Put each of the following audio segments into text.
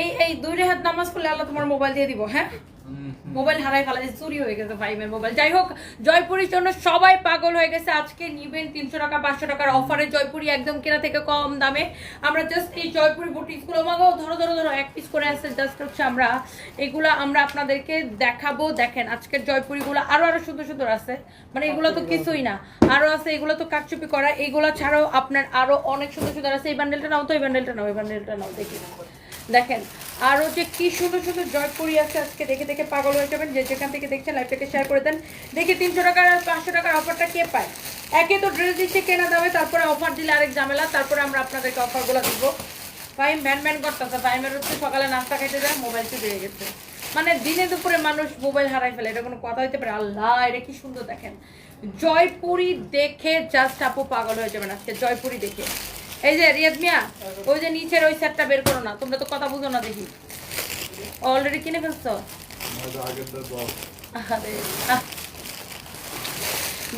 এই এই দুই রেহাত নামাজ পড়লে আল্লাহ তোমার মোবাইল দিয়ে দিব হ্যাঁ? মোবাইল হারাই ফেলা চুরি হয়ে গেছে ভাইমের মোবাইল যাই হোক জয়পুরির জন্য সবাই পাগল হয়ে গেছে। আজকে নিবেন তিনশো টাকা পাঁচশো টাকার অফারে জয়পুরি একদম কেনা থেকে কম দামে। আমরা জাস্ট এই জয়পুরি বুটিক্সগুলো মাগাও ধরো ধরো ধরো এক পিস করে আছে। জাস্ট হচ্ছে আমরা এগুলো আমরা আপনাদেরকে দেখাবো। দেখেন আজকের জয়পুরিগুলো আরও আরও সুন্দর সুন্দর আছে। মানে এগুলো তো কিছুই না। আরও আছে এগুলো তো কাটচুপি করা। এগুলো ছাড়াও আপনার আরও অনেক সুন্দর সুন্দর আছে। এই বান্ডেলটা নাও তো এই বান্ডেলটা নাও এই বান্ডেলটা নাও দেখি। দেখেন আরও যে কি সুন্দর সুন্দর জয়পুরি আছে, আজকে দেখে দেখে পাগল হয়ে যাবেন। যে যেখান থেকে দেখছেন লাইভটাকে শেয়ার করে দেন। দেখি তিনশো টাকার আর পাঁচশো টাকার অফারটা কে পায়? একে তো ড্রেস দিচ্ছে, কেনা দামে তারপরে অফার দিলে আরেক ঝামেলা, তারপরে আমরা আপনাদেরকে অফারগুলো দিব। ভাই, ম্যান ম্যান করতেছে ভাইমের হচ্ছে সকালে নাস্তা খাইতে যায় মোবাইল হয়ে গেছে। মানে দিনে দুপুরে মানুষ মোবাইল হারাই ফেলে, এটা কোনো কথা হইতে পারে? আল্লাহ, এটা কি সুন্দর দেখেন। জয়পুরি দেখে জাস্ট আপু পাগল হয়ে যাবেন আজকে, জয়পুরি দেখে। এই যে রিয়াদ মিয়া ওই যে নিচের ওই সেটটা বের করো না তোমরা তো কথা বুঝো না দেখি। অলরেডি কিনে ফেলছো?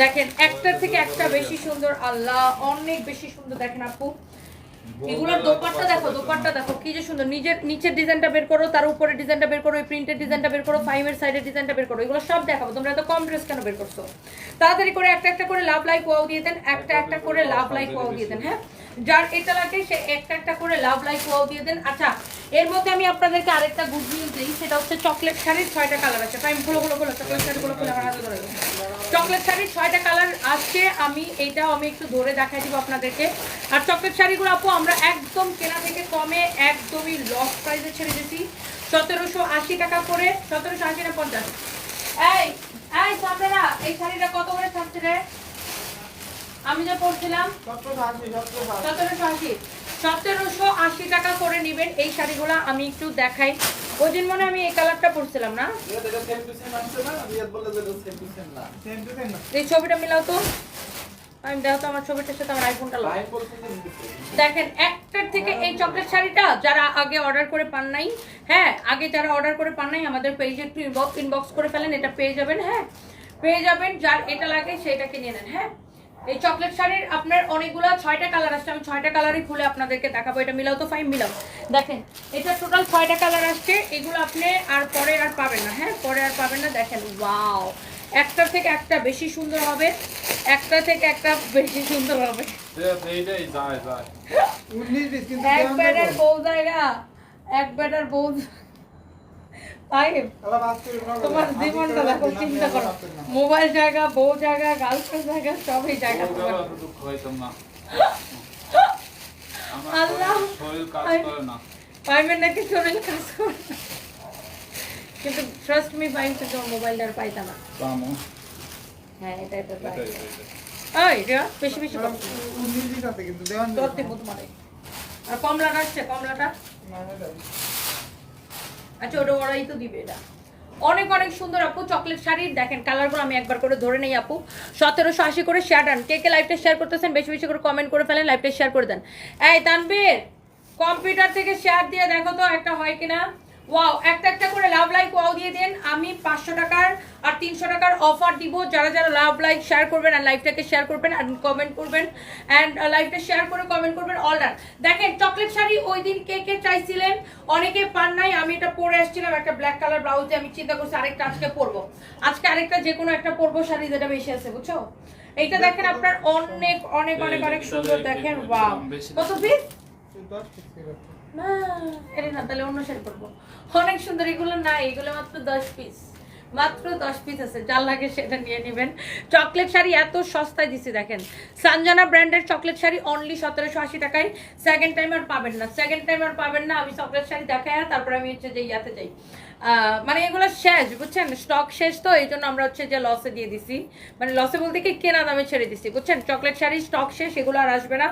দেখেন একটার থেকে একটা বেশি সুন্দর আল্লাহ অনেক বেশি সুন্দর। দেখেন আপু এগুলোর দোপাট্টা দেখো দোপাট্টা দেখো কি যে সুন্দর। নিজের নিচের ডিজাইনটা বের করো তার উপরে ডিজাইনটা বের করো এই প্রিন্টের ডিজাইনটা বের করো ফাইভের সাইডের ডিজাইনটা বের করো এগুলো সব দেখাবো। তোমরা এত কম ড্রেস কেন বের করছ? তাড়াতাড়ি করে একটা একটা করে লাভ লাইক ওয়াও দিয়ে দেন একটা একটা করে লাভ লাইক ওয়াও দিয়ে দেন হ্যাঁ? যার এটা লাগে, সে একটা একটা করে লাভ লাইক ওয়াও দিয়ে দেন। আচ্ছা এর মধ্যে আমি আপনাদেরকে আরেকটা গুড নিউজ দিই, সেটা হচ্ছে চকলেট শাড়ির ছয়টা কালার আছে। টাইম খুলো খুলো খুলো চকলেট শাড়িগুলো খুলে আমার হাতে ধরে চকলেট শাড়ির ছয়টা কালার আছে, আমি এইটাও আমি একটু ধরে দেখাই দিব আপনাদেরকে। আর চকলেট শাড়িগুলো আপু, আমরা একদম কেনা থেকে কমে একদমই লস প্রাইসে ছেড়ে দিয়েছি। সতেরোশো আশি টাকা করে, সতেরোশো আশি না পঞ্চাশ? এই এই সামনেরা, এই শাড়িটা কত করে থাকছে রে আমি যা পড়ছিলাম, সতেরোশো আশি। সতেরোশো আশি টাকা করে নেবেন এই শাড়িগুলো, আমি একটু দেখাই। ওই দিন মনে আমি এই কালারটা পরছিলাম না? এই ছবিটা মিলাও তো। আমি দেখো আমার ছবিটার সাথে আমার আইফোনটা দেখেন, একটার থেকে এই চকলেট শাড়িটা যারা আগে অর্ডার করে পান নাই হ্যাঁ আগে যারা অর্ডার করে পান নাই, আমাদের ইনবক্স করে ফেলেন, এটা পেয়ে যাবেন হ্যাঁ। পেয়ে যাবেন, যার এটা লাগে নেন হ্যাঁ। এই চকলেট শাড়ির আপনার অনেকগুলো ছয়টা কালার আসছে। আমি ছয়টা কালারই খুলে আপনাদেরকে দেখাবো। এটা মিলাও তো ফাইন মিলাও। দেখেন এটা টোটাল ছয়টা কালার আসছে। এগুলো আপনি আর পরে আর পাবেন না হ্যাঁ? পরে আর পাবেন না। দেখেন ওয়াও একটা থেকে একটা বেশি সুন্দর হবে। একটা থেকে একটা বেশি সুন্দর হবে। এক ব্যাটার বউ জায়গা এক ব্যাটার বউ পাইপ তোমার জীবনটা দেখো চিন্তা করো। মোবাইল জায়গা বউ জায়গা গার্লফ্রেন্ড জায়গা সবই জায়গা তোমার। আল্লাহ পাইবেন নাকি শরীর কাজ করে কিন্তু ট্রাস্ট মি পাইন তো তোমার মোবাইলটা আর পাইতাম না। হ্যাঁ এটা এটা ওই রিয়া বেশি বেশি কর। তোর দিব তোমারে আর কমলাটা আসছে কমলাটা? আচ্ছা ওটা ওরাই তো দিবে, এটা। অনেক অনেক সুন্দর আপু, চকলেট শাড়ির দেখেন কালারগুলো আমি একবার করে ধরে নেই আপু। সতেরোশো আশি করে শেয়ার ডান কে কে লাইভটা শেয়ার করতেছেন, বেশি বেশি করে কমেন্ট করে ফেলেন লাইভটা শেয়ার করে দেন। এই তানবীর কম্পিউটার থেকে শেয়ার দিয়ে দেখো তো একটা হয় কিনা। ওয়াও একটা একটা করে লাভ লাইক ওয়াও দিয়ে দেন। আমি পাঁচশো টাকার আর তিনশো টাকার অফার দিব। যারা যারা লাভ লাইক শেয়ার করবেন আর লাইভটাকে শেয়ার করবেন আর কমেন্ট করবেন। অ্যান্ড লাইভটা শেয়ার করে কমেন্ট করবেন অর্ডার দেখেন চকলেট শাড়ি ওই দিন কে কে চাইছিলেন? অনেকে পান নাই আমি এটা পরে আসছিলাম একটা ব্ল্যাক কালার ব্লাউজে আমি চিন্তা করছি আরেকটা আজকে পরবো। আজকে আরেকটা যে কোনো একটা পরবো শাড়ি যেটা বেশি আছে বুঝছ? এইটা দেখেন আপনার অনেক অনেক অনেক অনেক সুন্দর দেখেন ওয়াও কত পিস এটা না, তাহলে অন্য শাড়ি পরবো। অনেক সুন্দর, এগুলো না, এগুলো মাত্র দশ পিস মাত্র দশ পিস আছে, যার লাগে সেটা নিয়ে নেবেন। চকলেট শাড়ি এত সস্তায় দিছি, দেখেন। সানজানা ব্র্যান্ডের চকলেট শাড়ি অনলি সতেরোশো আশি টাকায়। সেকেন্ড টাইম আর পাবেন না সেকেন্ড টাইম আর পাবেন না, আমি চকলেট শাড়ি দেখাই তারপরে আমি হচ্ছে যে ইয়াতে যাই। মানে এগুলো শেষ, বুঝছেন? স্টক শেষ তো, এই জন্য আমরা হচ্ছে যে লসে দিয়ে দিছি। মানে লসে বলতে কি, কেনা দামে ছেড়ে দিছি, বুঝছেন? চকলেট শাড়ি স্টক শেষ, এগুলো আর আসবে না।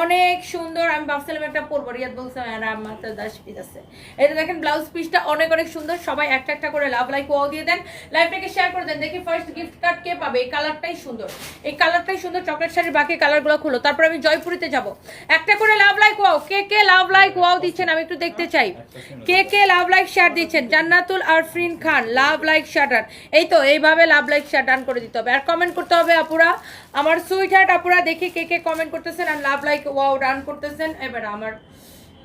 অনেক সুন্দর, আমি ভাবছিলাম একটা পরবো, রিয়াদ বলছে, আর আমার তো দশ পিস আছে। এটা দেখেন ব্লাউজ পিসটা অনেক অনেক সুন্দর, সবাই একটা একটা করে লাভ লাইক ওয়াও দিয়ে দেন। লাইভটাকে শেয়ার করে দেন, দেখি ফার্স্ট গিফট কার্ড কে পাবে, এই কালারটাই সুন্দর। এই কালারটাই সুন্দর চকলেট শাড়ির বাকি কালারগুলো খুলো, তারপর আমি জয়পুরিতে যাব। একটা করে লাভ লাইক ওয়াও কে কে লাভ লাইক ওয়াও দিচ্ছেন, আমি একটু দেখতে চাই। কে কে লাভ লাইক শেয়ার দিচ্ছেন? জান্নাতুল আরফরিন খান লাভ লাইক শাটার এই তো, এইভাবে লাভ লাইক ডান করে দিতে হবে। আর কমেন্ট করতে হবে আপুরা, আমার সুইট হার্ট আপুরা, দেখি কে কে কমেন্ট করতেছেন, আর লাভ লাইক ওয়াও ডান করতেছেন এবার আমার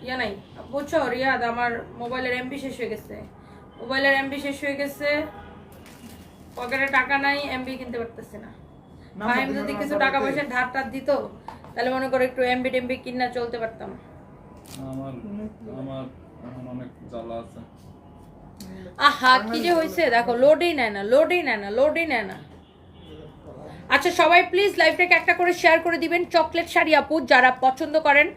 ইয়া নাই। বুঝছ রিয়াদ আমার মোবাইলের এমবি শেষ হয়ে গেছে। মোবাইলের এমবি শেষ হয়ে গেছে পকেটে টাকা নাই এমবি কিনতে পারতেছে না। ভাই যদি কিছু টাকা পয়সা ধার টার দিত তাহলে মনে করো একটু এমবি টেমবি কিনা চলতে পারতাম। আমার আমার এখন অনেক জ্বালা আছে। আহা কি যে হয়েছে দেখো লোডই নেয় না লোডই নেয় না লোডই নেয় না। আচ্ছা সবাই প্লিজ লাইভটাকে একটা করে শেয়ার করে দিবেন। চকলেট শাড়ি আপু যারা পছন্দ করেন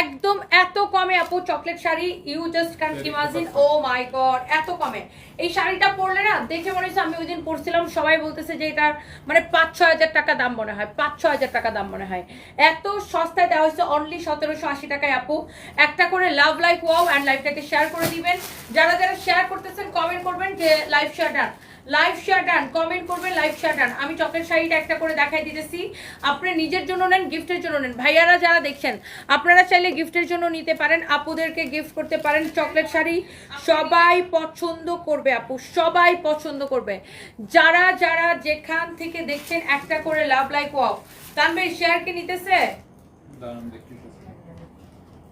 একদম এত কমে আপু chocolate sari. You just can imagine oh my god এত কমে। এই শাড়িটা পরলে না দেখে মনে হচ্ছে আমি ওই দিন পরছিলাম সবাই বলতেছে যে এটার মানে পাঁচ ছ হাজার টাকা দাম মনে হয় পাঁচ ছ হাজার টাকা দাম মনে হয়। এত সস্তায় দেওয়া হয়েছে অনলি সতেরোশো আশি টাকায় আপু। একটা করে লাভ লাইফ ওয়াও অ্যান্ড লাইফটাকে শেয়ার করে দিবেন। যারা যারা শেয়ার করতেছেন কমেন্ট করবেন যে live share done live share done comment করবেন লাইভ ডান আমি চকলেট শাড়িটা একটা করে দেখাই দিতেছি। আপনি নিজের জন্য নেন গিফটের জন্য নেন। ভাইয়ারা যারা দেখছেন, আপনারা চাইলে গিফটের জন্য নিতে পারেন, আপুদেরকে গিফট করতে পারেন। চকলেট শাড়ি সবাই পছন্দ করবে, আপু, সবাই পছন্দ করবে। যারা যারা যেখান থেকে দেখছেন একটা করে love like wow Tanvir share কি নিতেছে?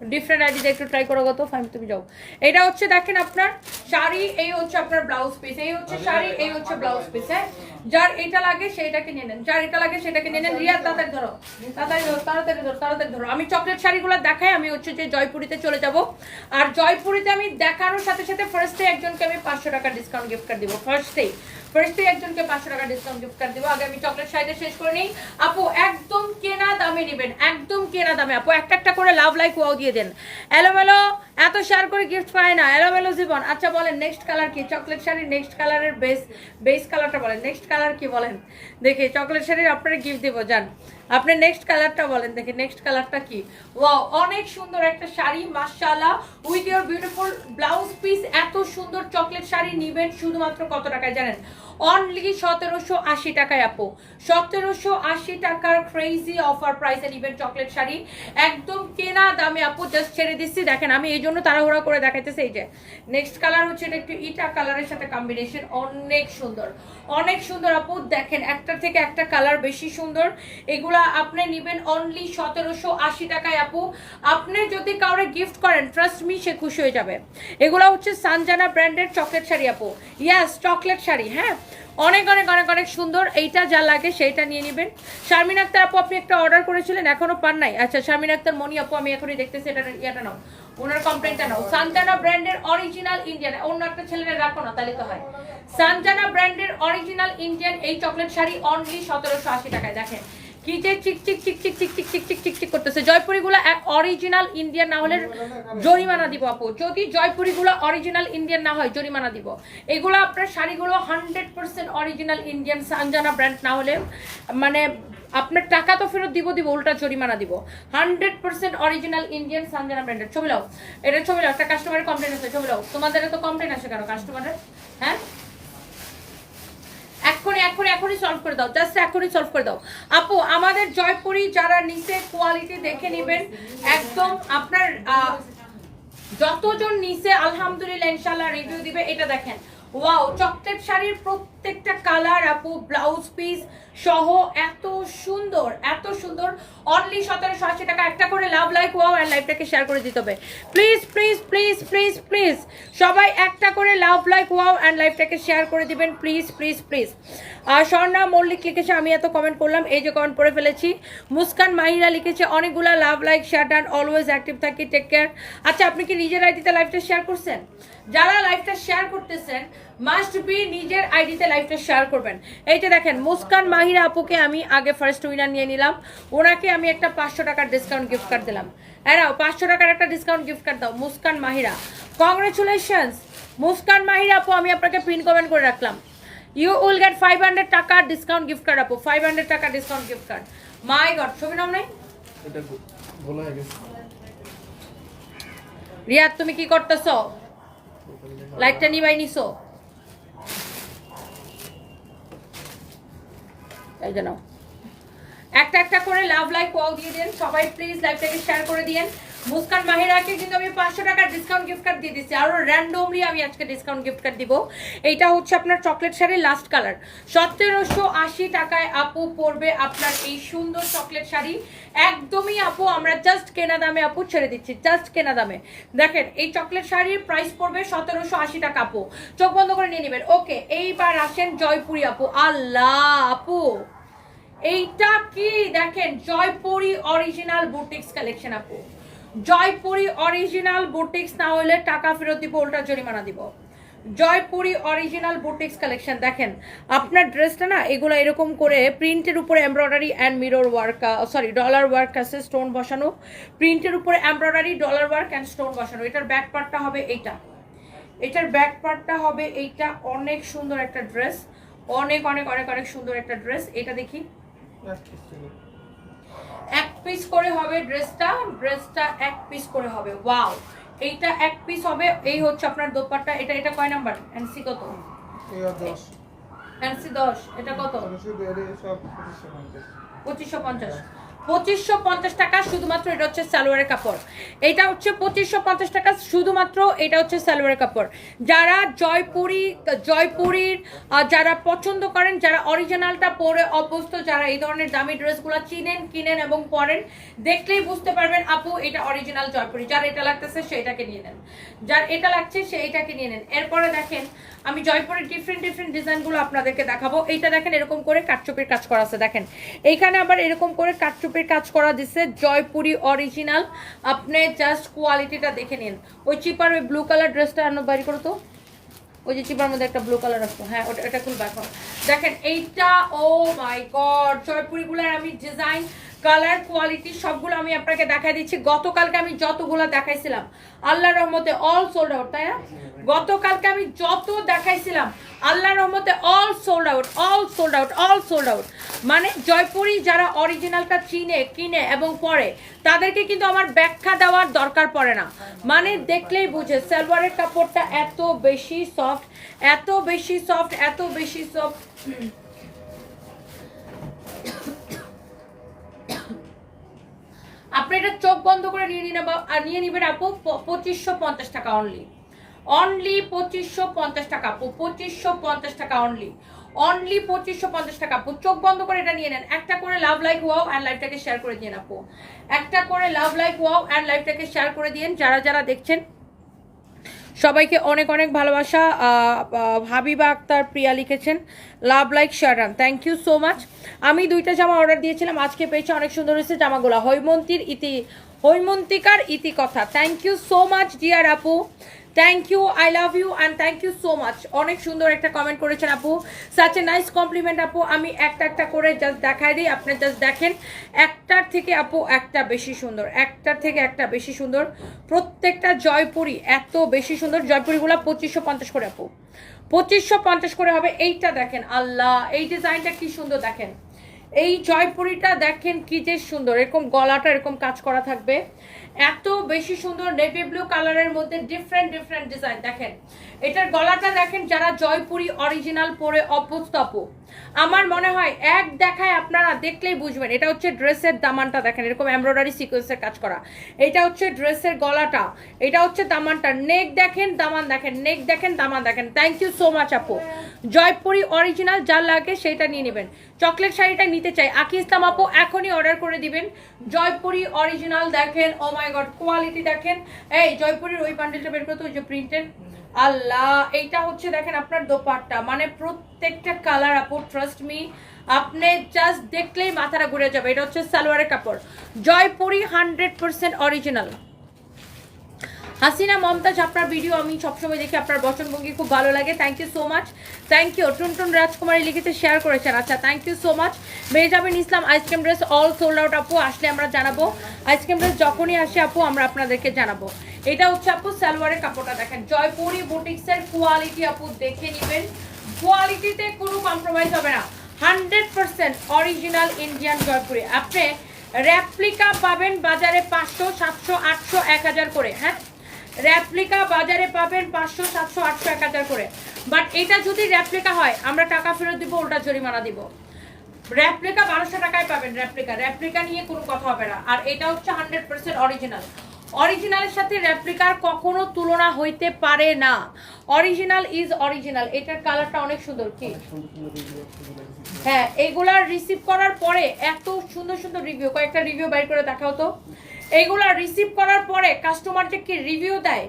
ডিফারেন্ট আইডিতে একটু ট্রাই করো গত ফাইন তুমি যাও। এটা হচ্ছে দেখেন আপনার শাড়ি এই হচ্ছে আপনার ব্লাউজ পিস এই হচ্ছে শাড়ি এই হচ্ছে ব্লাউজ পিস হ্যাঁ? যার এটা লাগে সেইটাকে নিয়ে নেন। যার এটা লাগে সেটাকে নিয়ে নেন। রিয়া তাড়াতাড়ি ধরো। তাড়াতাড়ি ধরো তাড়াতাড়ি ধরো তাড়াতাড়ি ধরো। আমি চকলেট শাড়িগুলো দেখাই আমি হচ্ছে যে জয়পুরিতে চলে যাব। আর জয়পুরিতে আমি দেখানোর সাথে সাথে ফার্স্টে একজনকে আমি পাঁচশো টাকা ডিসকাউন্ট গিফট কার্ড দিব। ফার্স্টেই ফার্স্টে একজনকে পাঁচশো টাকা ডিসকাউন্ট গিফট কার্ড দিব। আগে আমি চকলেট শাড়িটা শেষ করে নিই। আপু একদম কেনা দামে নেবেন একদম কেনা দামে। আপু একটা একটা করে লাভ লাইক ওয়াও দিয়ে দেন। এলোমেলো এত শেয়ার করে গিফট পায় না। এলোমেলো জীবন। আচ্ছা বলেন নেক্সট কালার কি? চকলেট শাড়ির নেক্সট কালারের বেস বেস কালারটা বলেন। নেক্সট কালার কি বলেন? দেখি, চকলেট শাড়ির আপনার গিফট দিব, যান। আপনি নেক্সট কালারটা বলেন, দেখি নেক্সট কালারটা কি? ওয়াও অনেক সুন্দর একটা শাড়ি, মাশাআল্লাহ। With your beautiful blouse piece এত সুন্দর চকলেট শাড়ি নিবেন শুধুমাত্র কত টাকায় জানেন? অনলি সতেরোশো আশি টাকায়, আপু। সতেরোশো আশি টাকার ক্রেজি অফার প্রাইসে নিবেন চকলেট শাড়ি। একদম কেনা দামে, আপু জাস্ট ছেড়ে দিচ্ছি। দেখেন, আমি এই জন্য তাড়াহুড়া করে দেখাইতেছি, এই যে। নেক্সট কালার হচ্ছে, এটা একটু ইটা কালারের সাথে কম্বিনেশন অনেক সুন্দর। অনেক সুন্দর, আপু। দেখেন, একটা থেকে একটা কালার বেশি সুন্দর। এগুলা আপনি নিবেন অনলি সতেরোশো আশি টাকায়, আপু। আপনি যদি কাউরে গিফট করেন ট্রাস্ট মি সে খুশি হয়ে যাবে। এগুলা হচ্ছে সানজানা ব্র্যান্ডের চকলেট শাড়ি, আপু। ইয়াস চকলেট শাড়ি হ্যাঁ? অনেক অনেক অনেক অনেক সুন্দর। এইটা যা লাগে সেইটা নিয়ে নেবেন। শারমিন আক্তার আপু, আপনি একটা অর্ডার করেছিলেন, এখনও পান নাই। আচ্ছা শারমিন আক্তার মনি আপু, আমি এখনই দেখতেছি, এটা ইয়েটা নাও। ওনার কমপ্লেনটা নাও। সান্তানা ব্র্যান্ডের অরিজিনাল ইন্ডিয়ান অন্য একটা ছেলেরা রাখো না, তাহলে তো হয়। সান্তানা ব্র্যান্ডের অরিজিনাল ইন্ডিয়ান এই চকলেট শাড়ি অনলি সতেরোশো আশি টাকায়, দেখেন। কি যে চিক চিক চিক চিক চিক চিক চিক চিক চিক চিক করতেছে? জয়পুরিগুলো অরিজিনাল ইন্ডিয়ান না হলে জরিমানা দিব আপু। যদি জয়পুরিগুলো অরিজিনাল ইন্ডিয়ান না হয়, জরিমানা দিব। এগুলো আপনার শাড়িগুলো hundred percent original Indian Sanjana brand না হলে মানে আপনার টাকা তো ফেরত দিব দিব, উল্টা জরিমানা দিব। Hundred percent original Indian Sanjana ব্র্যান্ডের ছবি লাও। এটা ছবি লাও, একটা কাস্টমারের কমপ্লেন আছে, ছবি লাও। তোমাদের তো কমপ্লেন আসে কেন কাস্টমারের হ্যাঁ? এক্ষুনি এক্ষুনি এখনই সলভ করে দাও জাস্ট এখনই সলভ করে দাও। আপু, আমাদের জয়পুরি যারা নিচে কোয়ালিটি দেখে নেবেন, একদম আপনার যতজন নিচে আলহামদুলিল্লাহ ইনশাল্লাহ রিভিউ দিবে, এটা দেখেন। ওয়াও চকলেট শাড়ির প্রত্যেকটা কালার আপু, ব্লাউজ পিস সহ এত সুন্দর এত সুন্দর। অনলি সতেরোশো আশি টাকা, একটা করে লাভ লাইক ওয়াও অ্যান্ড লাইভটাকে শেয়ার করে দিতে হবে। Please please please please please সবাই একটা করে লাভ লাইক ওয়াও অ্যান্ড লাইভটাকে শেয়ার করে দিবেন। প্লিজ প্লিজ প্লিজ আর স্বর্ণা মল্লিক লিখেছে, আমি এত কমেন্ট করলাম, এই যে কমেন্ট পড়ে ফেলেছি। মুস্কান মাহিরা লিখেছে, অনেকগুলা love like share done always active থাকি টেক কেয়ার আচ্ছা আপনি কি নিজের আইডিতে লাইভটা শেয়ার করছেন? যারা লাইভটা শেয়ার করতেছেন মাস্ট বি নিজের আইডিতে লাইভটা শেয়ার করবেন। এইটা দেখেন মুস্কান মাহিরা আপুকে আমি আগে ফার্স্ট উইনার নিয়ে নিলাম। ওনাকে আমি একটা পাঁচশো টাকার ডিসকাউন্ট গিফট কার্ড দিলাম। এরাও পাঁচশো টাকার একটা ডিসকাউন্ট গিফট কার্ড দাও মুস্কান মাহিরা। কংগ্রেচুলেশনস মুস্কান মাহিরা আপু আমি আপনাকে পিন কমেন্ট করে রাখলাম। You will get five hundred taka discount gift card আপু five hundred taka discount gift card my god ছবি নাম নাই? রিয়াদ তুমি কি করতেছো? লাইটটা নিবাই নিছো? এই জন্য একটা একটা করে লাভ লাইক ওয়াও দিয়ে দিন। সবাই প্লিজ লাইভটাকে শেয়ার করে দিয়েন। মুস্কান মাহিরাকে কিন্তু আমি পাঁচশো টাকার ডিসকাউন্ট গিফট কার্ড দিয়ে দিচ্ছি। আরও র্যান্ডমলি আমি আজকে ডিসকাউন্ট গিফট কার্ড দিব। এইটা হচ্ছে আপনার চকলেট শাড়ির লাস্ট কালার সতেরোশো আশি টাকায় আপু পড়বে আপনার এই সুন্দর চকলেট শাড়ি। একদমই আপু, আমরা জাস্ট কেনা দামে আপু ছেড়ে দিচ্ছি জাস্ট কেনা দামে। দেখেন, এই চকলেট শাড়ির প্রাইস পড়বে সতেরোশো আশি টাকা আপু। চোখ বন্ধ করে নিয়ে নেবেন। ওকে, এইবার আসেন জয়পুরি আপু। আল্লাহ আপু, এইটা কি? দেখেন, জয়পুরি অরিজিনাল বুটিক্স কালেকশন আপু। জয়পুরি অরিজিনাল বুটিক্স না হলে টাকা ফেরত দিব, উল্টা জরিমানা দিব। জয়পুরি অরিজিনাল বুটিক্স কালেকশন দেখেন, আপনার ড্রেসটা না, এগুলো এরকম করে প্রিন্টের উপরে embroidery and mirror work sorry dollar work আছে স্টোন বসানো। প্রিন্টের উপরে embroidery dollar work and stone বসানো। এটার ব্যাক পার্টটা হবে এইটা। এটার ব্যাক পার্টটা হবে এইটা। অনেক সুন্দর একটা ড্রেস অনেক অনেক অনেক অনেক সুন্দর একটা ড্রেস এটা দেখি। পিস করে হবে ড্রেসটা ড্রেসটা এক পিস করে হবে। ওয়াও এইটা এক পিস হবে। এই হচ্ছে আপনার দোপাট্টা। এটা এটা কয় নাম্বার? এনসি কত? দশ। এনসি দশ। এটা কত? পঁচিশশো পঞ্চাশ। পঁচিশশো পঞ্চাশ টাকা, শুধুমাত্র এটা হচ্ছে সালোয়ারের কাপড়। এটা হচ্ছে পঁচিশশো পঞ্চাশ টাকা, শুধুমাত্র এটা হচ্ছে সালোয়ারের কাপড়। যারা জয়পুরি, জয়পুরীর যারা পছন্দ করেন, যারা অরিজিনালটা পরে অভ্যস্ত, যারা এই ধরনের দামি ড্রেসগুলো চিনেন, কিনেন এবং পরেন, দেখলেই বুঝতে পারবেন, আপু, এটা অরিজিনাল জয়পুরি। যার এটা লাগতেছে, সে এটাকে নিয়ে নেন। যার এটা লাগছে, সে এটাকে নিয়ে নেন। এরপরে দেখেন, আমি জয়পুরের ডিফারেন্ট ডিফারেন্ট ডিজাইনগুলো আপনাদেরকে দেখাবো। এইটা দেখেন, এরকম করে কাটচুপির কাজ করা আছে। দেখেন, এইখানে আবার এরকম করে কাটচুপির কাজ করা দিচ্ছে জয়পুরি অরিজিনাল আপনি জাস্ট কোয়ালিটিটা দেখে নিন। ওই চিপার ওই ব্লু কালার ড্রেসটা আনো বাড়ি করো তো। ওই যে চিপার মধ্যে একটা ব্লু কালার আসতো হ্যাঁ ওটা এটা খুব ব্যাপার দেখেন, এইটা ও মাই গড জয়পুরিগুলোর আমি ডিজাইন কালার, কোয়ালিটি সবগুলো আমি আপনাকে দেখাই দিচ্ছি। গতকালকে আমি যতগুলো দেখাইছিলাম আল্লাহ রহমতে অল সোল্ড আউট তাই না? গতকালকে আমি যত দেখাইছিলাম আল্লাহ রহমতে all sold out all sold out all sold out মানে জয়পুরি যারা অরিজিনালটা চিনে, কিনে এবং পরে, তাদেরকে কিন্তু আমার ব্যাখ্যা দেওয়ার দরকার পড়ে না। মানে দেখলেই বুঝে, সালোয়ারের কাপড়টা এত বেশি সফট এত বেশি সফট এত বেশি সফট আপনি এটা চোখ বন্ধ করে নিয়ে নিন আর নিয়ে নেবেন আপু পঁচিশশো পঞ্চাশ টাকা অনলি অনলি পঁচিশশো পঞ্চাশ টাকা আপু, পঁচিশশো পঞ্চাশ টাকা অনলি অনলি পঁচিশশো পঞ্চাশ টাকা আপু, চোখ বন্ধ করে এটা নিয়ে নেন। একটা করে লাভ লাইক ওয়াও অ্যান্ড লাইভটাকে শেয়ার করে দিন আপু। একটা করে লাভ লাইক ওয়াও অ্যান্ড লাইভটাকে শেয়ার করে দিন যারা যারা দেখছেন সবাইকে অনেক অনেক ভালোবাসা। হাবিবা আক্তার প্রিয়া লিখেছেন লাভ লাইক শারান থ্যাংক ইউ সো মাচ আমি দুইটা জামা অর্ডার দিয়েছিলাম, আজকে পেয়েছি অনেক সুন্দর হয়েছে জামাগুলো। হৈমন্তীর ইতি, হৈমন্তিকার ইতি কথা thank you so much dear আপু। Thank you I love you and thank you so much অনেক সুন্দর একটা কমেন্ট করেছেন আপু। সাচ এ নাইস কমপ্লিমেন্ট আপু। আমি একটা একটা করে জাস্ট দেখাই দিই। আপনি জাস্ট দেখেন। একটার থেকে আপু একটা বেশি সুন্দর। একটার থেকে একটা বেশি সুন্দর। প্রত্যেকটা জয়পুরি এত বেশি সুন্দর। জয়পুরিগুলো পঁচিশশো পঞ্চাশ করে আপু। পঁচিশশো পঞ্চাশ করে হবে। এইটা দেখেন। আল্লাহ! এই ডিজাইনটা কি সুন্দর দেখেন। এই জয়পুরিটা দেখেন কি যে সুন্দর। এরকম গলাটা এরকম কাজ করা থাকবে। এত বেশি সুন্দর নেভি ব্লু কালারের মধ্যে ডিফারেন্ট ডিফারেন্ট ডিজাইন দেখেন। এটার গলাটা দেখেন যারা জয়পুরি অরিজিনাল পরে অভ্যস্ত আপু আমার মনে হয় এক দেখায় আপনারা দেখলেই বুঝবেন। এটা হচ্ছে ড্রেসের দামানটা দেখেন, এরকম এমব্রয়ডারি সিকোয়েন্সের কাজ করা। এটা হচ্ছে ড্রেসের গলাটা, এটা হচ্ছে দামানটা। নেক দেখেন, দামান দেখেন, নেক দেখেন, দামান দেখেন। থ্যাংক ইউ সো মাচ আপু। জয়পুরি অরিজিনাল যা লাগে সেটা নিয়ে নেবেন। চকলেট শাড়িটা নিতে চাই। আকি ইসলাম আপু, এখনই অর্ডার করে দিবেন। জয়পুরি অরিজিনাল দেখেন ও মাই গড কোয়ালিটি দেখেন। এই জয়পুরির ওই বান্ডেলটা বের করতে ওই যে প্রিন্টেড আল্লাহ, এইটা হচ্ছে দেখেন আপনার দোপাট্টা। মানে প্রত্যেকটা কালার আপু ট্রাস্ট মি আপনি জাস্ট দেখলেই মাথাটা ঘুরে যাবে। এটা হচ্ছে সালোয়ারের কাপড়। Jaipuri hundred percent original Hasina, Momtaz, আপনার ভিডিও আমি সবসময় দেখি, আপনার বচনভঙ্গি খুব ভালো লাগে। Thank you so much thank you Tuntun Rajkumari লিখিতে শেয়ার করেছেন। আচ্ছা thank you so much Mejabin Islam ice cream dress all sold out আপু, আসলে আমরা জানাব। আইসক্রিম ড্রেস যখনই আসে আপু, আমরা আপনাদেরকে জানাব। এটা হচ্ছে আপু সালোয়ারের কাপড়টা দেখেন। জয়পুরি বুটিক্সের কোয়ালিটি আপু দেখে নেবেন। কোয়ালিটিতে কোনো কম্প্রোমাইজ হবে না। Hundred percent original Indian Jaipuri. আপনি রেপ্লিকা পাবেন বাজারে পাঁচশো, সাতশো, আটশো, এক হাজার করে হ্যাঁ? রেপ্লিকা বাজারে পাবেন পাঁচশো, সাতশো, আটশো, এক হাজার করে। বাট এটা যদি রেপ্লিকা হয়, আমরা টাকা ফেরত দিব ওটা জরিমানা দিব। রেপ্লিকা বারোশো টাকায় পাবেন রেপ্লিকা রেপ্লিকা নিয়ে কোনো কথা হবে না। আর এটা হচ্ছে হান্ড্রেড পার্সেন্ট অরিজিনাল অরিজিনালের সাথে রেপ্লিকার কখনো তুলনা হইতে পারে না। অরিজিনাল ইজ অরিজিনাল এটার কালারটা অনেক সুন্দর। কি? হ্যাঁ এগুলার রিসিভ করার পরে এত সুন্দর সুন্দর রিভিউ কয়েকটা রিভিউ বাইর করে দেখাও তো। এইগুলা রিসিভ করার পরে কাস্টমার যে কি রিভিউ দেয়?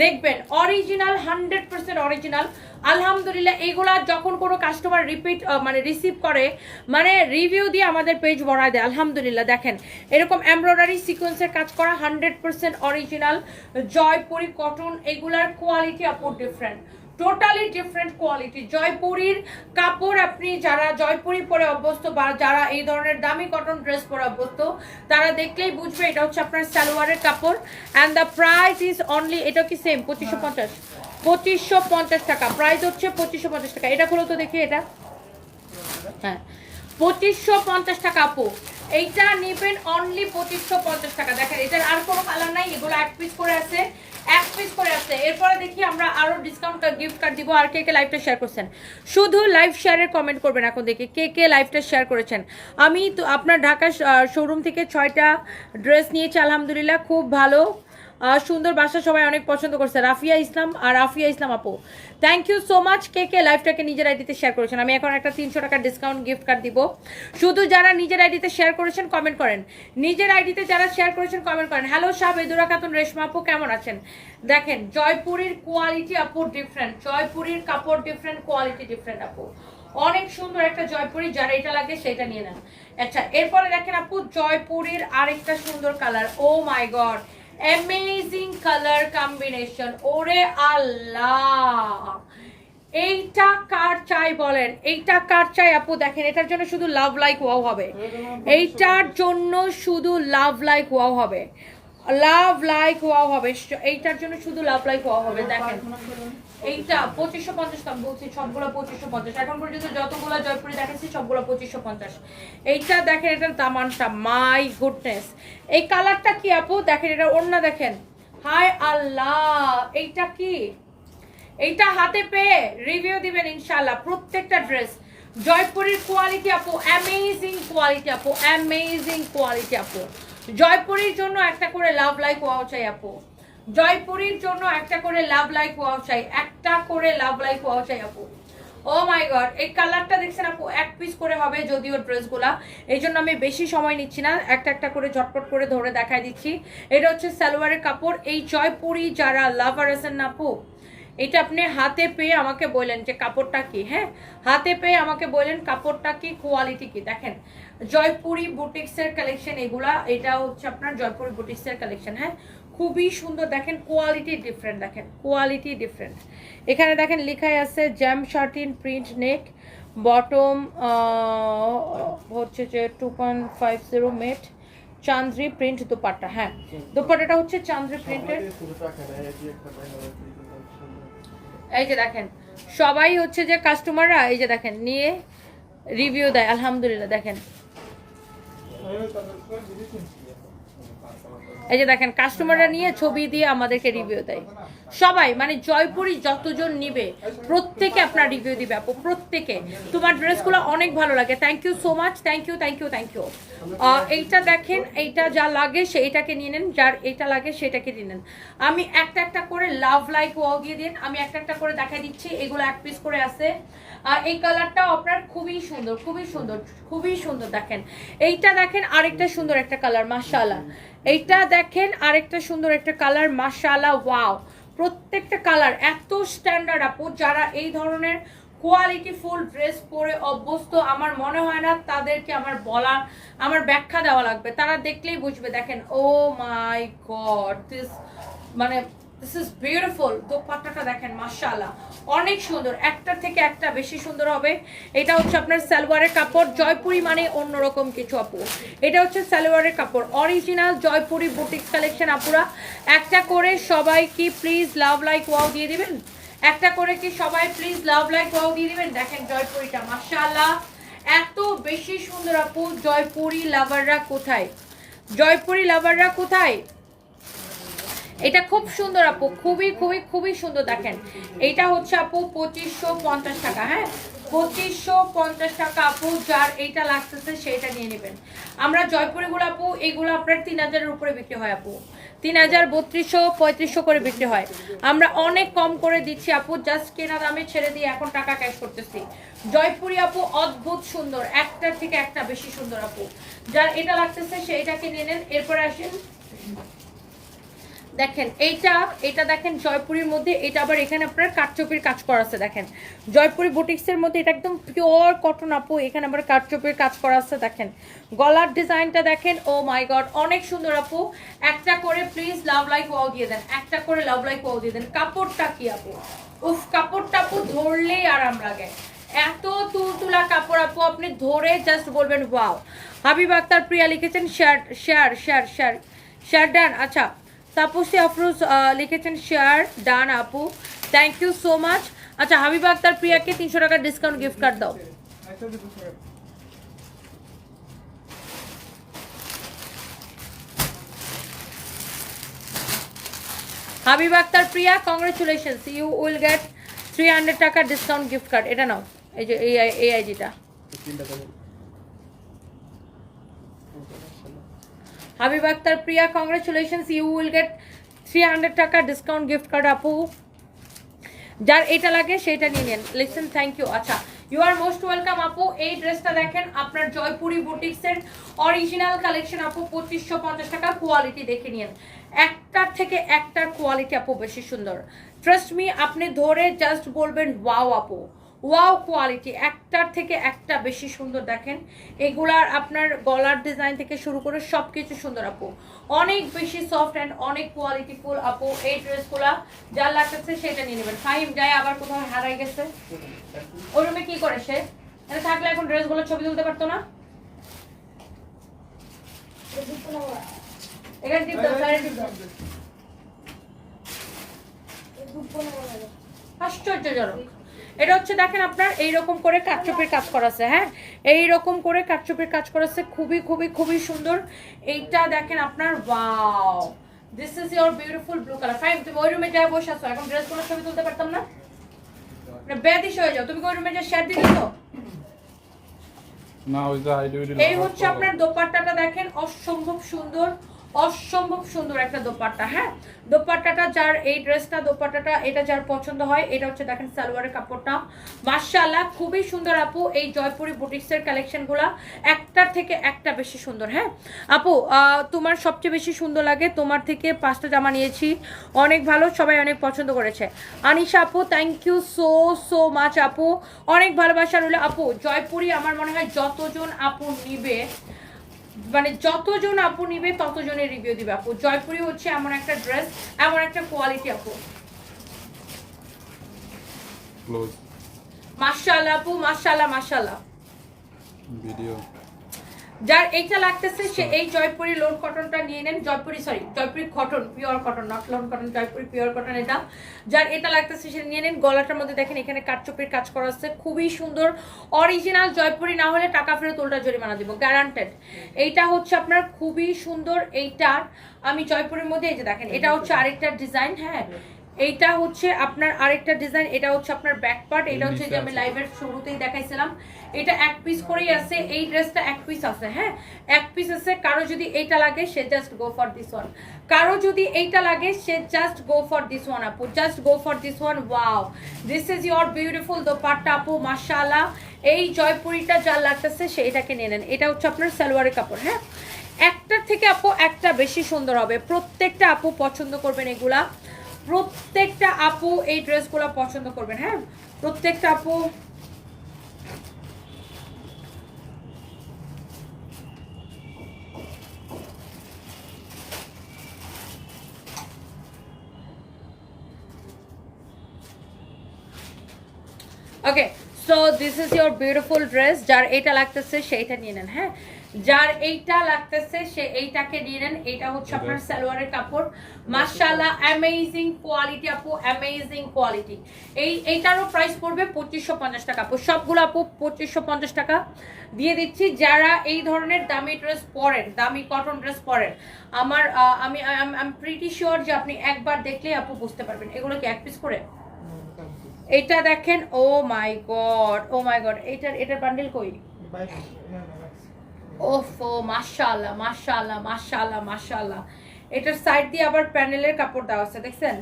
দেখবেন অরিজিনাল হান্ড্রেড পার্সেন্ট অরিজিনাল আলহামদুলিল্লাহ এইগুলা যখন কোনো কাস্টমার রিপিট মানে রিসিভ করে মানে রিভিউ দিয়ে আমাদের পেজ বড়ায় দেয়। আলহামদুলিল্লাহ, দেখেন, এরকম এমব্রয়ডারি সিকোয়েন্সের কাজ করা hundred percent original Jaipuri cotton এগুলার কোয়ালিটি আপু ডিফারেন্ট টোটালি ডিফারেন্ট কোয়ালিটি জয়পুরীর কাপড় আপনি যারা জয়পুরি পরে অভ্যস্ত বা যারা এই ধরনের দামি কটন ড্রেস পরে অভ্যস্ত, তারা দেখলেই বুঝবে এটা হচ্ছে আপনার সালোয়ারের কাপড়। And the price is only এটা কি সেম পঁচিশশো পঞ্চাশ। পঁচিশশো পঞ্চাশ টাকা। প্রাইস হচ্ছে পঁচিশশো পঞ্চাশ টাকা। এটা খুলো তো দেখি এটা। হ্যাঁ। পঁচিশশো পঞ্চাশ টাকা, আপু। এইটা নেবেন অনলি পঁচিশশো পঞ্চাশ টাকা। দেখেন, এটার আর কোনো কালার নাই, এগুলো এক পিস করে আছে, এক পিস করে আছে। এরপরে দেখি আমরা আরও ডিসকাউন্ট গিফট কার্ড দিব আর কে কে লাইভটা শেয়ার করছেন। শুধু লাইভ শেয়ারের কমেন্ট করবেন এখন দেখি কে কে লাইভটা শেয়ার করেছেন। আমি তো আপনার ঢাকা শোরুম থেকে ছয়টা ড্রেস নিয়েছি, আলহামদুলিল্লাহ, খুব ভালো। সুন্দর বাসা সবাই অনেক পছন্দ করছে। রাফিয়া ইসলাম আর রাফিয়া ইসলাম আপু থ্যাংক ইউ সো মাচ কে কে লাইভটাকে নিজের আইডিতে শেয়ার করেছেন? আমি এখন একটা তিনশো টাকার ডিসকাউন্ট গিফট কার্ড দিব। শুধু যারা নিজের আইডিতে শেয়ার করেছেন কমেন্ট করেন। নিজের আইডিতে যারা শেয়ার করেছেন কমেন্ট করেন। হ্যালো শাহ বেদুরা খাতুন রেশমা আপু, কেমন আছেন? দেখেন, জয়পুরের কোয়ালিটি আপু ডিফারেন্ট জয়পুরীর কাপড় ডিফারেন্ট কোয়ালিটি ডিফারেন্ট আপু। অনেক সুন্দর একটা জয়পুরি, যারা এটা লাগে সেটা নিয়ে নেন। আচ্ছা এরপরে দেখেন আপু, জয়পুরের আরেকটা সুন্দর colour oh my god amazing colour combination ওরে আল্লাহ। এইটা কার চাই বলেন? এইটা কার চাই? আপু দেখেন এটার জন্য শুধু লাভ লাইক ওয়াও হবে। এইটার জন্য শুধু লাভ লাইক ওয়াও হবে। লাভ লাইক ওয়াও হবে। এইটার জন্য শুধু লাভ লাইক ওয়াও হবে দেখেন। এইটা পঁচিশশো পঞ্চাশ দাম বলছি সবগুলো পঁচিশশো পঞ্চাশ। এখন পর্যন্ত যতগুলো জয়পুরি দেখাচ্ছি সবগুলো পঁচিশশো পঞ্চাশ। এইটা দেখেন এটার দামানটা মাই গুডনেস। এই কালারটা কি আপু? দেখেন এটা অন্য দেখেন। হাই আল্লাহ এইটা কি? এইটা হাতে পেয়ে রিভিউ দিবেন ইনশাল্লাহ প্রত্যেকটা ড্রেস জয়পুরের কোয়ালিটি আপু অ্যামেজিং কোয়ালিটি আপু অ্যামেজিং কোয়ালিটি আপু। জয়পুরীর জন্য একটা করে লাভ লাইক ওয়াও চাই আপু। জয়পুরীর জন্য একটা করে লাভ লাইক ওয়াও চাই, একটা করে লাভ লাইক ওয়াও চাই আপু। ও মাই গড এই কালারটা দেখছেন আপু, এক পিস করে হবে যদিও ড্রেসগুলা। এই জন্য আমি বেশি সময় নিচ্ছি না, একটা একটা করে ঝটপট করে ধরে দেখাই দিচ্ছি। এটা হচ্ছে সালোয়ারের কাপড়, এই জয়পুরি যারা লাভার আছেন না আপু, এটা আপনি হাতে পেয়ে আমাকে বললেন যে কাপড়টা কি হ্যাঁ? হাতে পেয়ে আমাকে বললেন কাপড়টা কি কোয়ালিটি কি। দেখেন জয়পুরি বুটিক্সের কালেকশন এগুলা। এটা হচ্ছে আপনার জয়পুরি বুটিক্সের কালেকশন হ্যাঁ? খুবই সুন্দর। দেখেন কোয়ালিটি ডিফারেন্ট দেখেন কোয়ালিটি ডিফারেন্ট এখানে দেখেন, লেখাই আছে jam satin print neck bottom হচ্ছে যে two point five zero metre chanderi print dupatta হ্যাঁ? দোপাট্টাটা হচ্ছে চান্দ্রি প্রিন্টের এই যে দেখেন, সবাই হচ্ছে যে কাস্টমাররা এই যে দেখেন, নিয়ে রিভিউ দেয়, আলহামদুলিল্লাহ। দেখেন এই যে দেখেন কাস্টমাররা নিয়ে ছবি দিয়ে আমাদেরকে রিভিউ দেয় সবাই মানে জয়পুরি যতজন নিবে, প্রত্যেকে আপনার রিভিউ দিবে আপু, প্রত্যেকে। তোমার ড্রেসগুলো অনেক ভালো লাগে। Thank you so much thank you thank you thank you এইটা দেখেন, এইটা যা লাগে সেইটাকে নিয়ে নেন, যার এইটা লাগে সেটাকে নিয়ে নেন। আমি একটা একটা করে লাভ লাইক ওয়াও দিন, আমি একটা একটা করে দেখা দিচ্ছি, এগুলো এক পিস করে আছে। আর এই কালারটাও আপনার খুবই সুন্দর খুবই সুন্দর খুবই সুন্দর দেখেন। এইটা দেখেন আরেকটা সুন্দর একটা কালার মাশাআল্লাহ। এইটা দেখেন আরেকটা সুন্দর একটা কালার মাশাআল্লাহ ওয়াও প্রত্যেকটা কালার এত স্ট্যান্ডার্ড আপু, যারা এই ধরনের কোয়ালিটি ফুল ড্রেস পরে অভ্যস্ত, আমার মনে হয় না তাদেরকে আমার বলা আমার ব্যাখ্যা দেওয়া লাগবে। তারা দেখলেই বুঝবে, দেখেন ও মাই গড দিস মানে দিস ইজ বিউটিফুল দোপাট্টাটা দেখেন, মাশাআল্লাহ। অনেক সুন্দর। একটা থেকে একটা বেশি সুন্দর হবে। এটা হচ্ছে আপনার সালোয়ারের কাপড়। জয়পুরি মানে অন্যরকম কিছু, আপু। এটা হচ্ছে সালোয়ারের কাপড়। অরিজিনাল জয়পুরি বুটিক্স কালেকশন আপুরা। একটা করে সবাই কি প্লিজ লাভ লাইক ওয়াও দিয়ে দিবেন? একটা করে কি সবাই প্লিজ লাভ লাইক ওয়াও দিয়ে দিবেন? দেখেন জয়পুরিটা, মাশাআল্লাহ। এত বেশি সুন্দর, আপু। জয়পুরি লাভাররা কোথায়? জয়পুরি লাভাররা কোথায়? এটা খুব সুন্দর আপু, খুবই খুবই খুবই সুন্দর দেখেন। এটা হচ্ছে আপু পঁচিশশো পঞ্চাশ টাকা হ্যাঁ? পঁচিশশো পঞ্চাশ টাকা আপু, যার এইটা লাগতেছে সেইটা নিয়ে নেবেন। আমরা জয়পুরে জয়পুরিগুলো আপু এইগুলো আপনার তিন হাজারের উপরে বিক্রি হয় আপু। তিন হাজার, বত্রিশশো, পঁয়ত্রিশশো করে বিক্রি হয়। আমরা অনেক কম করে দিচ্ছি আপু, জাস্ট কেনা দামে ছেড়ে দিয়ে এখন টাকা ক্যাশ করতেছি। জয়পুরি আপু, অদ্ভুত সুন্দর একটার থেকে একটা বেশি সুন্দর আপু। যার এটা লাগতেছে সেইটাকে নিয়ে নেন, এরপরে আসেন। দেখেন এইটা এটা দেখেন জয়পুরের মধ্যে এটা আবার এখানে আপনার কাঠচোপের কাজ করা আছে দেখেন জয়পুরি বুটিক্সের মধ্যে এটা একদম পিওর কটন আপু এখানে আবার কাঠচোপের কাজ করা আছে দেখেন গলার ডিজাইনটা দেখেন ও মাই গড অনেক সুন্দর আপু একটা করে প্লিজ লাভ লাইক ওয়াও দিয়ে দেন একটা করে লাভ লাইক ওয়াও দিয়ে দেন কাপড়টা কি আপু উফ কাপড়টা আপু ধরলেই আরাম লাগে এত তুলতুলা কাপড় আপু আপনি ধরে জাস্ট বলবেন ওয়াও হাবিব আক্তার প্রিয়া লিখেছেন share share share share share done আচ্ছা তাপসী আফরোজ লিখেছেন শেয়ার ডান আপু। থ্যাংক ইউ সো মাচ আচ্ছা হাবিব আক্তার প্রিয়াকে তিনশো টাকার ডিসকাউন্ট গিফট কার্ড দাও। Habib Akter, Priya congratulations you will get three hundred টাকার ডিসকাউন্ট গিফট কার্ড এটা নাও, এই যে, এই এই Habib Akter, Priya congratulations you will get three hundred taka discount gift card আপু। যার এটা লাগে, সেটা নিয়ে নেন। লিসেন থ্যাংক ইউ আচ্ছা ইউ আর মোস্ট ওয়েলকাম আপু। এই ড্রেসটা দেখেন, আপনার জয়পুরি বুটিক্সের অরিজিনাল কালেকশন আপু। পঁচিশশো পঞ্চাশ টাকা কোয়ালিটি দেখে নিন। একটার থেকে একটার কোয়ালিটি আপু, বেশি সুন্দর। ট্রাস্ট মি আপনি ধরে জাস্ট বলবেন ওয়াও আপু। ওয়াও কোয়ালিটি একটার থেকে একটা বেশি সুন্দর দেখেন। এগুলার আপনার গলার ডিজাইন থেকে শুরু করে সব কিছু সুন্দর আপু। অনেক বেশি সফট অ্যান্ড অনেক কোয়ালিটি ফুল আপু, এই ড্রেসগুলা যা লাগতেছে সেটা নিয়ে নেবেন। ফাইম যায় আবার কোথাও হারাই গেছে। ওই রুমে কি করে সে? থাকলে এখন ড্রেসগুলো ছবি তুলতে পারতো না? এখানে আশ্চর্যজনক। এটা হচ্ছে দেখেন আপনার এইরকম করে কাটচুপির কাজ করা আছে হ্যাঁ? এইরকম করে কাটচুপির কাজ করাছে খুবই খুবই খুবই সুন্দর। এইটা দেখেন আপনার wow this is your beautiful blue colour fine তুমি ওই রুমে যা বসে আছো এখন ড্রেসগুলো ছবি তুলতে পারতাম না? মানে বেদিস হয়ে যাও তুমি ওই রুমে যা শেয়ার যে আইডি এই হচ্ছে আপনার দোপাট্টাটা দেখেন অসম্ভব সুন্দর। অসম্ভব সুন্দর একটা দোপাট্টা হ্যাঁ? দোপাট্টাটা যার, এই ড্রেসটা, দোপাট্টাটা, এটা যার পছন্দ হয়, এটা হচ্ছে দেখেন সালোয়ারের কাপড়টা। মার্শাল্লাহ খুবই সুন্দর আপু, এই জয়পুরি বুটিক্সের কালেকশনগুলা একটার থেকে একটা বেশি সুন্দর হ্যাঁ? আপু তোমার সবচেয়ে বেশি সুন্দর লাগে, তোমার থেকে পাঁচটা জামা নিয়েছি, অনেক ভালো, সবাই অনেক পছন্দ করেছে। আনিশা আপু thank you so so much আপু, অনেক ভালোবাসা রইল। আপু, জয়পুরি আমার মনে হয় যতজন আপু নিবে মানে যতজন আপু নিবে ততজনের রিভিউ দিবে আপু। জয়পুরি হচ্ছে এমন একটা ড্রেস এমন একটা কোয়ালিটি আপু। মাশাআল্লাহ আপু মাশাআল্লাহ মাশাআল্লাহ। ভিডিও যার এইটা লাগতেছে সে এই জয়পুরি লোন কটনটা নিয়ে নেন। Jaipuri sorry Jaipuri cotton pure cotton not lawn cotton Jaipuri pure cotton এটা যার এটা লাগতেছে সে নিয়ে নেন। গলাটার মধ্যে দেখেন এখানে কাঠচুপির কাজ করা আছে। খুবই সুন্দর অরিজিনাল জয়পুরি না হলে টাকা ফেরত উল্টা জরিমানা দিব গ্যারান্টেড এইটা হচ্ছে আপনার খুবই সুন্দর এইটার আমি জয়পুরের মধ্যে এই যে দেখেন এটা হচ্ছে আরেকটা ডিজাইন হ্যাঁ। এইটা হচ্ছে আপনার আরেকটা ডিজাইন এটা হচ্ছে আপনার ব্যাক পার্ট এটা হচ্ছে যে আমি লাইভের শুরুতেই দেখাইছিলাম। এটা এক পিস করেই আছে এই ড্রেসটা এক পিস আছে হ্যাঁ? এক পিস আছে কারও যদি এইটা লাগে সে just go for this one কারও যদি এইটা লাগে সে just go for this one আপু just go for this one wow this is your beautiful দো দোপাট্টা আপু মাশাআল্লাহ! এই জয়পুরিটা যা লাগতেছে সে এটাকে নিয়ে নেন। এটা হচ্ছে আপনার সালোয়ারের কাপড় হ্যাঁ? একটার থেকে আপু একটা বেশি সুন্দর হবে। প্রত্যেকটা আপু পছন্দ করবেন এগুলা। প্রত্যেকটা আপু এই ড্রেসগুলো পছন্দ করবেন হ্যাঁ? প্রত্যেকটা আপু okay so this is your beautiful dress যার এটা লাগতেছে সেইটা নিয়ে নেন হ্যাঁ? যার এইটা লাগতেছে সে এইটাকে নিয়ে নেন। এইটা হচ্ছে আপনার সালোয়ারের কাপড়। মাশাআল্লাহ অ্যামেজিং কোয়ালিটি আপু অ্যামেজিং কোয়ালিটি এই এইটারও প্রাইস পড়বে পঁচিশশো পঞ্চাশ টাকা আপু। সবগুলো আপু পঁচিশশো পঞ্চাশ টাকা দিয়ে দিচ্ছি। যারা এই ধরনের দামি ড্রেস পরেন দামি কটন ড্রেস পরেন আমার আমি আমি প্রিটি শিওর যে আপনি একবার দেখলেই আপু বুঝতে পারবেন। এগুলো কি এক পিস করে? এটা দেখেন oh my god O my god এটার এটার বান্ডেল কই? ওফো মাশাআল্লাহ মাশাআল্লাহ মাশাআল্লাহ মাশাআল্লাহ। এটার সাইড দিয়ে আবার প্যানেলের কাপড় দেওয়া আছে দেখছেন?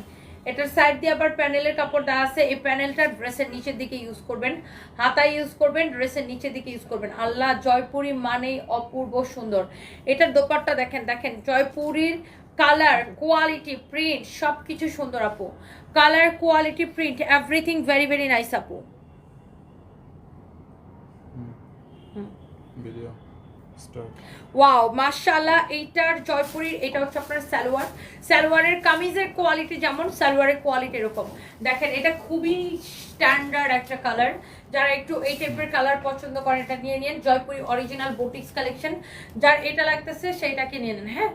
এটার সাইড দিয়ে আবার প্যানেলের কাপড় দেওয়া আছে। এই প্যানেলটা ড্রেসের নিচের দিকে ইউজ করবেন। হাতায় ইউজ করবেন ড্রেসের নিচের দিকে ইউজ করবেন। আল্লাহ জয়পুরি মানেই অপূর্ব সুন্দর। এটার দোপাট্টা দেখেন দেখেন। জয়পুরীর কালার কোয়ালিটি প্রিন্ট সব কিছু সুন্দর আপু। Colour quality print everything very very nice আপু। ভিডিও ওয়াও মাশাল্লাহ এইটার জয়পুরীর, এটা হচ্ছে আপনার সালোয়ার। সালোয়ারের কামিজের কোয়ালিটি যেমন, সালোয়ারের কোয়ালিটি এরকম। দেখেন, এটা খুবই স্ট্যান্ডার্ড একটা কালার যারা একটু এই টাইপের কালার পছন্দ করেন, এটা নিয়ে নিন। জয়পুরি অরিজিনাল বুটিক্স কালেকশন যার এটা লাগতেছে, সেইটাকে নিয়ে নেন হ্যাঁ?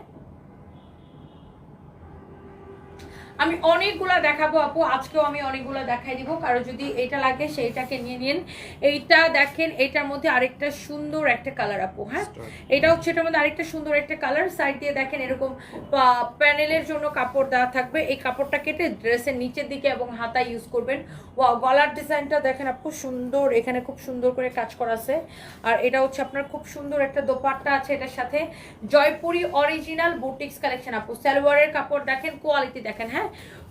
আমি অনেকগুলা দেখাবো আপু আজকেও আমি অনেকগুলা দেখাই দিব। কারও যদি এটা লাগে সেইটাকে নিয়ে নিন। এইটা দেখেন এটার মধ্যে আরেকটা সুন্দর একটা কালার আপু হ্যাঁ? এটা হচ্ছে এটার মধ্যে আরেকটা সুন্দর একটা কালার সাইড দিয়ে দেখেন এরকম প্যানেলের জন্য কাপড় দেওয়া থাকবে। এই কাপড়টা কেটে ড্রেসের নিচের দিকে এবং হাতা ইউজ করবেন। ওয়া গলার ডিজাইনটা দেখেন আপু সুন্দর। এখানে খুব সুন্দর করে কাজ করা আছে। আর এটা হচ্ছে আপনার খুব সুন্দর একটা দোপাট্টা আছে এটার সাথে। জয়পুরি অরিজিনাল বুটিক্স কালেকশন আপু সালোয়ারের কাপড় দেখেন কোয়ালিটি দেখেন হ্যাঁ?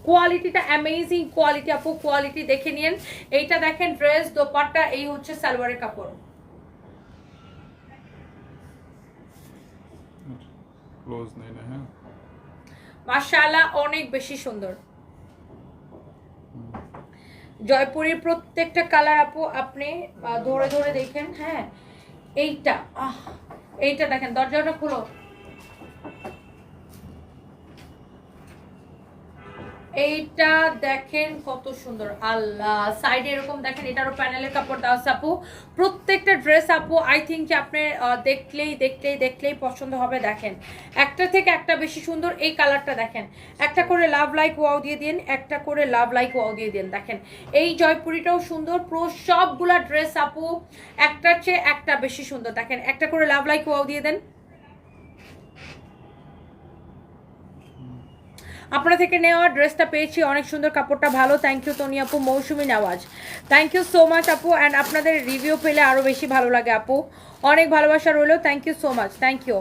কোয়ালিটিটা অ্যামেজিং কোয়ালিটি আপু কোয়ালিটি দেখে নিন। এইটা দেখেন ড্রেস দোপাট্টা এই হচ্ছে সালোয়ারের কাপড়। ক্লোজ নেই না হ্যাঁ। মাশাআল্লাহ অনেক বেশি সুন্দর। জয়পুরের প্রত্যেকটা কালার আপু আপনি ধরে ধরে দেখেন হ্যাঁ। এইটা আহ এইটা দেখেন দরজাটা খুলো। এইটা দেখেন কত সুন্দর, আল্লাহ। সাইডে এরকম দেখেন, এটারও প্যানেলের কাপড় দেওয়া আছে আপু। প্রত্যেকটা ড্রেস আপু আই থিঙ্ক যে আপনি দেখলেই দেখলেই দেখলেই পছন্দ হবে, দেখেন। একটা থেকে একটা বেশি সুন্দর, এই কালারটা দেখেন। একটা করে লাভ লাইক ওয়াও দিয়ে দিন, একটা করে লাভ লাইক ওয়াও দিয়ে দিন, দেখেন। এই জয়পুরিটাও সুন্দর, প্রো সবগুলা ড্রেস আপু, একটার চেয়ে একটা বেশি সুন্দর, দেখেন। একটা করে লাভ লাইক ওয়াও দিয়ে দেন। আপনার থেকে নেওয়া ড্রেসটা পেয়েছি, অনেক সুন্দর কাপড়টা ভালো। থ্যাংক ইউ তনি আপু, Mousumi Newaz. Thank you so much আপু অ্যান্ড আপনাদের রিভিউ পেলে আরও বেশি ভালো লাগে আপু। অনেক ভালোবাসা রইল thank you so much thank you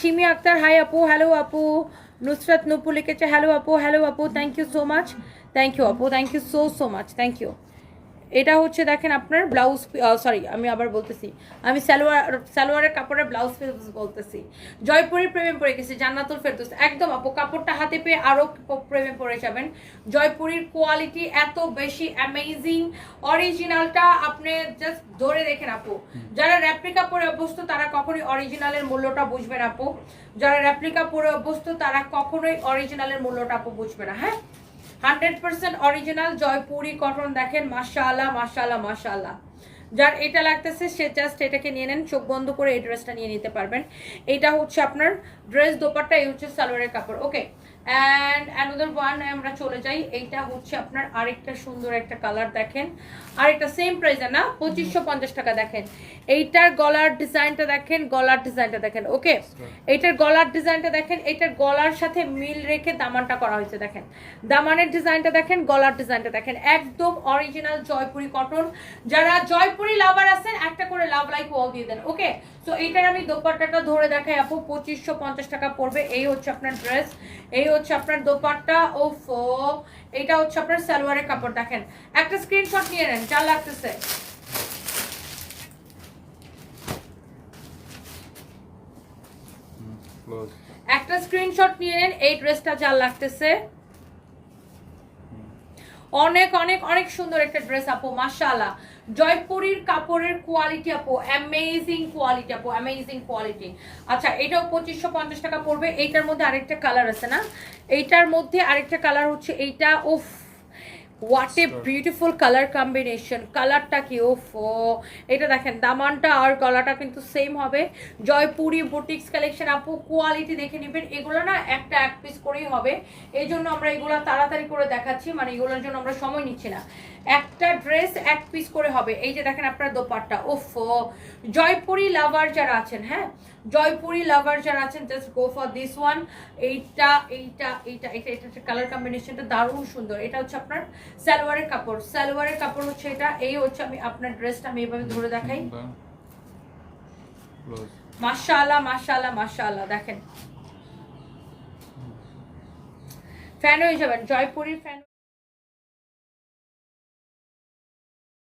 Simi Akter hi আপু হ্যালো আপু। নুসরাত নুপু লিখেছে হ্যালো আপু হ্যালো আপু thank you so much thank you আপু thank you so so much thank you এটা হচ্ছে দেখেন আপনার ব্লাউজ সরি আমি আবার বলতেছি। আমি সালোয়ার সালোয়ারের কাপড়ের ব্লাউজ পিস বলতেছি। জয়পুরের প্রেমে পড়ে গেছে জান্নাতুল ফেরদৌস। একদম আপু কাপড়টা হাতে পেয়ে আরও প্রেমে পড়ে যাবেন। জয়পুরের কোয়ালিটি এত বেশি অ্যামেজিং অরিজিনালটা আপনি জাস্ট ধরে দেখেন আপু। যারা র্যাপ্লিকা পরে অভ্যস্ত তারা কখনোই অরিজিনালের মূল্যটা বুঝবে না আপু। যারা র্যাপ্লিকা পরে অভ্যস্ত তারা কখনোই অরিজিনালের মূল্যটা আপু বুঝবে না হ্যাঁ? Hundred percent original Jaipuri cotton দেখেন, মাশাআল্লাহ মাশাআল্লাহ মাশাআল্লাহ। যার এটা লাগতেছে, সে জাস্ট এটাকে নিয়ে নেন, চোখ বন্ধ করে এই ড্রেসটা নিয়ে নিতে পারবেন। এটা হচ্ছে আপনার ড্রেস দোপারটা এই হচ্ছে সালোয়ারের কাপড় ওকে অ্যান্ড অ্যানাদার ওয়ান আমরা চলে যাই। এইটা হচ্ছে আপনার আরেকটা সুন্দর একটা কালার দেখেন। আরেকটা সেম প্রাইসে না, পঁচিশশো পঞ্চাশ টাকা দেখেন। এইটার গলার ডিজাইনটা দেখেন, গলার ডিজাইনটা দেখেন ওকে এইটার গলার ডিজাইনটা দেখেন, এইটার গলার সাথে মিল রেখে দামানটা করা হয়েছে, দেখেন। দামানের ডিজাইনটা দেখেন, গলার ডিজাইনটা দেখেন। একদম অরিজিনাল জয়পুরি কটন যারা জয়পুরি লাভার আছেন, একটা করে লাভ লাইক ওয়াল দিয়ে দেন ওকে সো এইটার আমি দোপাট্টাটা ধরে দেখাই আপু পঁচিশশো পঞ্চাশ টাকা পড়বে। এই হচ্ছে আপনার ড্রেস এই হচ্ছে আপনার দোপাট্টা ও ফো এইটা হচ্ছে আপনার সালোয়ারের কাপড়। দেখেন একটা স্ক্রিনশট নিয়ে নেন যা লাগতেছে। একটা স্ক্রিনশট নিয়ে নেন এই ড্রেসটা যা লাগতেছে। অনেক অনেক অনেক সুন্দর একটা ড্রেস আপু, মাশাআল্লাহ। জয়পুরীর কাপড়ের কোয়ালিটি আপু অ্যামেজিং কোয়ালিটি আপু অ্যামেজিং কোয়ালিটি আচ্ছা এটাও পঁচিশশো পঞ্চাশ টাকা পড়বে। এইটার মধ্যে আরেকটা কালার আছে না? এইটার মধ্যে আরেকটা কালার হচ্ছে এইটা, উফ what a. Beautiful colour combination কালারটা কি? ও এটা দেখেন দামানটা আর গলাটা কিন্তু সেম হবে। জয়পুরি বুটিক্স কালেকশন আপু কোয়ালিটি দেখে নেবেন। এগুলো না একটা এক পিস করেই হবে। এই জন্য আমরা এগুলো তাড়াতাড়ি করে দেখাচ্ছি। মানে এগুলোর জন্য আমরা সময় নিচ্ছি না। একটা ড্রেস এক পিস করে হবে। এই যে দেখেন আপনার দোপাট্টা। ওফ! জয়পুরি লাভার যারা আছেন হ্যাঁ? জয়পুরি লাভার যারা আছেন just go for this one এইটা এইটা এইটা এটা এটা কালার কম্বিনেশনটা দারুণ সুন্দর। এটা হচ্ছে আপনার সালোয়ারের কাপড়। সালোয়ারের কাপড় হচ্ছে এটা। এই হচ্ছে আমি আপনার ড্রেসটা আমি এভাবে ধরে দেখাই। মাশাআল্লাহ মাশাআল্লাহ মাশাআল্লাহ দেখেন। ফ্যান হয়ে যাবেন। জয়পুরি ফ্যান